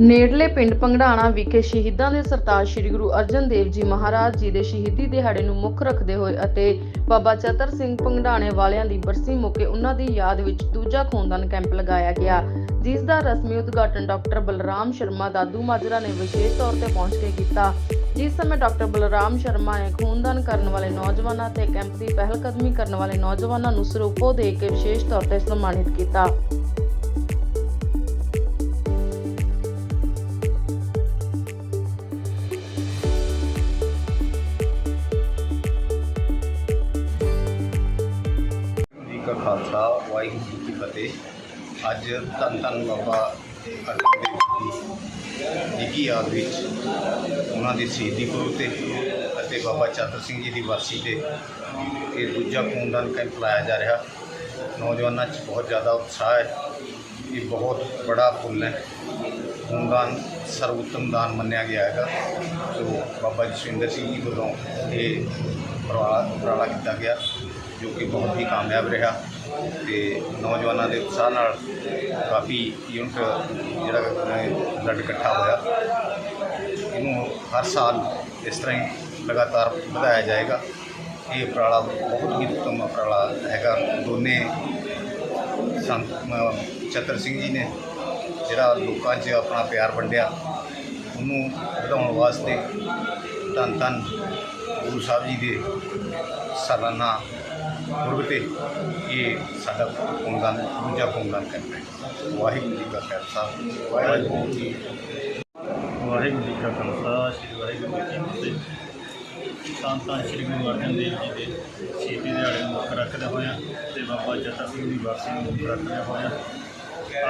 ਨੇੜਲੇ ਪਿੰਡ ਪੰਗੜਾਣਾ ਵਿਖੇ ਸ਼ਹੀਦਾਂ ਦੇ ਸਰਤਾਜ ਸ੍ਰੀ ਗੁਰੂ ਅਰਜਨ ਦੇਵ ਜੀ ਮਹਾਰਾਜ ਜੀ ਦੇ ਸ਼ਹੀਦੀ ਦਿਹਾੜੇ ਨੂੰ ਮੁੱਖ ਰੱਖਦੇ ਹੋਏ ਅਤੇ ਬਾਬਾ ਚਤਰ ਸਿੰਘ ਪੰਗੜਾਣੇ ਵਾਲਿਆਂ ਦੀ ਬਰਸੀ ਮੌਕੇ ਉਹਨਾਂ ਦੀ ਯਾਦ ਵਿੱਚ ਦੂਜਾ ਖੂਨਦਾਨ ਕੈਂਪ ਲਗਾਇਆ ਗਿਆ, ਜਿਸ ਦਾ ਰਸਮੀ ਉਦਘਾਟਨ ਡਾਕਟਰ ਬਲਰਾਮ ਸ਼ਰਮਾ ਦਾਦੂ ਮਾਜਰਾ ਨੇ ਵਿਸ਼ੇਸ਼ ਤੌਰ ਤੇ ਪਹੁੰਚ ਕੇ ਕੀਤਾ। ਜਿਸ ਸਮੇਂ ਡਾਕਟਰ ਬਲਰਾਮ ਸ਼ਰਮਾ ਨੇ ਖੂਨਦਾਨ ਕਰਨ ਵਾਲੇ ਨੌਜਵਾਨਾਂ ਤੇ ਕੈਂਪ ਦੀ ਪਹਿਲਕਦਮੀ ਕਰਨ ਵਾਲੇ ਨੌਜਵਾਨਾਂ ਨੂੰ ਸਰੂਪੋ ਦੇ ਕੇ ਵਿਸ਼ੇਸ਼ ਤੌਰ ਤੇ ਸਨਮਾਨਿਤ ਕੀਤਾ। ਕਾ ਖਾਲਸਾ, ਵਾਹਿਗੁਰੂ ਜੀ ਕੀ ਫਤਿਹ। ਅੱਜ ਧੰਨ ਧੰਨ ਬਾਬਾ ਅਰਜਨ ਦੇਵ ਜੀ ਦੀ ਕੀ ਯਾਦ ਵਿੱਚ ਉਹਨਾਂ ਦੀ ਸ਼ਹੀਦੀ ਗੁਰੂ ਤੇ ਅਤੇ ਬਾਬਾ ਚਾਤਰ ਸਿੰਘ ਜੀ ਦੀ ਵਰਸੀ ਤੇ ਇਹ ਦੂਜਾ ਖੂਨਦਾਨ ਕੈਂਪ ਲਾਇਆ ਜਾ ਰਿਹਾ। ਨੌਜਵਾਨਾਂ 'ਚ ਬਹੁਤ ਜ਼ਿਆਦਾ ਉਤਸ਼ਾਹ ਹੈ। ਇਹ ਬਹੁਤ ਬੜਾ ਪੁੰਨ ਹੈ। ਖੂਨਦਾਨ ਸਰਵੋਤਮ ਦਾਨ ਮੰਨਿਆ ਗਿਆ ਹੈਗਾ। ਸੋ ਬਾਬਾ ਜਸਵਿੰਦਰ ਸਿੰਘ ਜੀ ਵੱਲੋਂ ਇਹ ਉਪਰਾਲਾ ਉਪਰਾਲਾ ਕੀਤਾ ਗਿਆ। ਜੋ ਕਿ ਬਹੁਤ ਹੀ ਕਾਮਯਾਬ ਰਿਹਾ ਤੇ ਨੌਜਵਾਨਾਂ ਦੇ ਉਤਸ਼ਾਹ ਨਾਲ ਕਾਫੀ ਯੂਨਿਟ ਜਿਹੜਾ ਬਲੱਡ ਇਕੱਠਾ ਹੋਇਆ। ਇਹਨੂੰ ਹਰ ਸਾਲ ਇਸ ਤਰ੍ਹਾਂ ਹੀ ਲਗਾਤਾਰ ਵਧਾਇਆ ਜਾਏਗਾ। ਇਹ ਉਪਰਾਲਾ ਬਹੁਤ ਹੀ ਉੱਤਮ ਉਪਰਾਲਾ ਹੈਗਾ। ਦੋਨੇ ਸੰਤ ਅਮ ਚਤਰ ਸਿੰਘ ਜੀ ਨੇ ਜਿਹੜਾ ਲੋਕਾਂ 'ਚ ਆਪਣਾ ਪਿਆਰ ਵੰਡਿਆ, ਉਹਨੂੰ ਵਧਾਉਣ ਵਾਸਤੇ ਧੰਨ ਧੰਨ ਗੁਰੂ ਸਾਹਿਬ ਜੀ ਦੇ ਸਾਲਾਨਾ ਗੁਰਬ ਤੇ ਇਹ ਸਾਡਾ ਖੂਨਦਾਨ ਦੂਜਾ ਖੂਨਦਾਨ ਕੈਂਪ ਹੈ ਵਾਹਿਗੁਰੂ ਜੀ ਕਾ ਖਾਲਸਾ, ਵਾਹਿਗੁਰੂ ਜੀ ਵਾਹਿਗੁਰੂ ਜੀ ਕਾ ਖਾਲਸਾ, ਸ੍ਰੀ ਵਾਹਿਗੁਰੂ ਜੀ ਕੀ ਫਤਿਹ। ਤਾਂ ਤਾਂ ਸ੍ਰੀ ਗੁਰੂ ਅਰਜਨ ਦੇਵ ਜੀ ਦੇ ਸ਼ਹੀਦੀ ਦਿਹਾੜੇ ਨੂੰ ਮੁੱਖ ਰੱਖਦੇ ਹੋਇਆ ਤੇ ਬਾਬਾ ਜੱਟਾ ਸਿੰਘ ਦੀ ਵਾਰਸੀ ਨੂੰ ਮੁੱਖ ਰੱਖਦੇ ਹੋਇਆ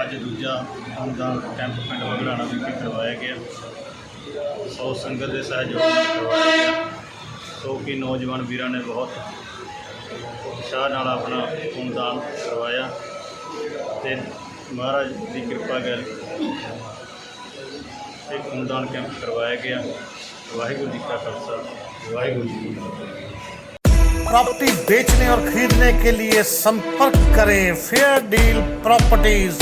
ਅੱਜ ਦੂਜਾ ਖੂਨਦਾਨ ਕੈਂਪ ਪਿੰਡ ਬਗੜਾਣਾ ਵਿਖੇ ਕਰਵਾਇਆ ਗਿਆ। ਸੌ ਸੰਗਤ ਦੇ ਸਹਿਯੋਗ ਨਾਲ ਕਰਵਾਇਆ ਗਿਆ। ਸੋ ਕਿ ਨੌਜਵਾਨ ਵੀਰਾਂ ਨੇ ਬਹੁਤ ਉਤਸ਼ਾਹ ਨਾਲ ਆਪਣਾ ਖੂਨਦਾਨ ਕਰਵਾਇਆ ਤੇ ਮਹਾਰਾਜ ਦੀ ਕਿਰਪਾ ਕਰ ਇਹ ਖੂਨਦਾਨ ਕੈਂਪ ਕਰਵਾਇਆ ਗਿਆ ਵਾਹਿਗੁਰੂ ਜੀ ਕਾ ਖਾਲਸਾ ਵਾਹਿਗੁਰੂ ਜੀ ਕੀ ਫਤਿਹ प्रॉपर्टी बेचने और खरीदने के लिए संपर्क करें फेयर डील प्रॉपर्टीज